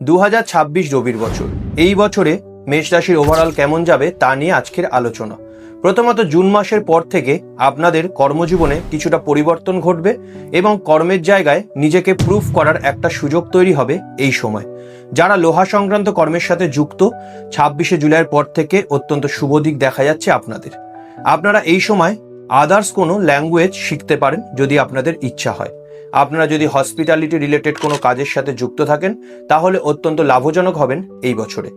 দু রবির বছর। এই বছরে মেষ রাশির ওভারঅল কেমন যাবে তা নিয়ে আজকের আলোচনা। প্রথমত জুন মাসের পর থেকে আপনাদের কর্মজীবনে কিছুটা পরিবর্তন ঘটবে এবং কর্মের জায়গায় নিজেকে প্রুফ করার একটা সুযোগ তৈরি হবে এই সময়। যারা লোহা সংক্রান্ত কর্মের সাথে যুক্ত, ছাব্বিশে জুলাইয়ের পর থেকে অত্যন্ত শুভ দিক দেখা যাচ্ছে আপনাদের। আপনারা এই সময় আদার্স কোনো ল্যাঙ্গুয়েজ শিখতে পারেন যদি আপনাদের ইচ্ছা হয়। আপনারা যদি হসপিটালিটি রিলেটেড কোনো কাজের সাথে যুক্ত থাকেন, তাহলে অত্যন্ত লাভজনক হবেন এই বছরে।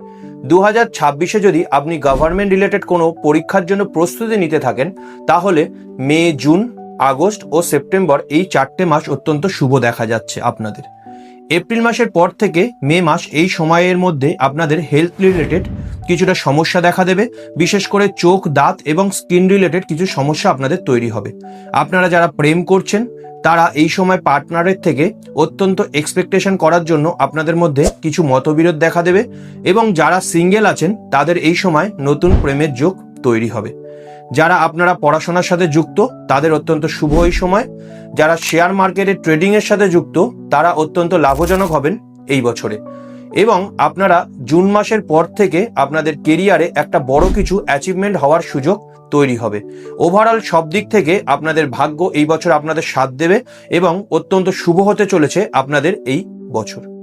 দু হাজার ছাব্বিশে যদি আপনি গভর্নমেন্ট রিলেটেড কোনো পরীক্ষার জন্য প্রস্তুতি নিতে থাকেন, তাহলে মে, জুন, আগস্ট ও সেপ্টেম্বর এই চারটে মাস অত্যন্ত শুভ দেখা যাচ্ছে আপনাদের। এপ্রিল মাসের পর থেকে মে মাস এই সময়ের মধ্যে আপনাদের হেলথ রিলেটেড কিছুটা সমস্যা দেখা দেবে। বিশেষ করে চোখ, দাঁত এবং স্কিন রিলেটেড কিছু সমস্যা আপনাদের তৈরি হবে। আপনারা যারা প্রেম করছেন তারা এই সময় পার্টনারের থেকে অত্যন্ত এক্সপেকটেশন করার জন্য আপনাদের মধ্যে কিছু মতবিরোধ দেখা দেবে এবং যারা সিঙ্গেল আছেন, তাদের এই সময় নতুন প্রেমের যোগ তৈরি হবে। যারা আপনারা পড়াশোনার সাথে যুক্ত, তাদের অত্যন্ত শুভ এই সময়। যারা শেয়ার মার্কেটে ট্রেডিংয়ের সাথে যুক্ত, তারা অত্যন্ত লাভজনক হবেন এই বছরে। এবং আপনারা জুন মাসের পর থেকে আপনাদের কেরিয়ারে একটা বড় কিছু অ্যাচিভমেন্ট হওয়ার সুযোগ তৈরি হবে। ওভারঅল সব দিক থেকে আপনাদের ভাগ্য এই বছর আপনাদের সাথ দেবে এবং অত্যন্ত শুভ হতে চলেছে আপনাদের এই বছর।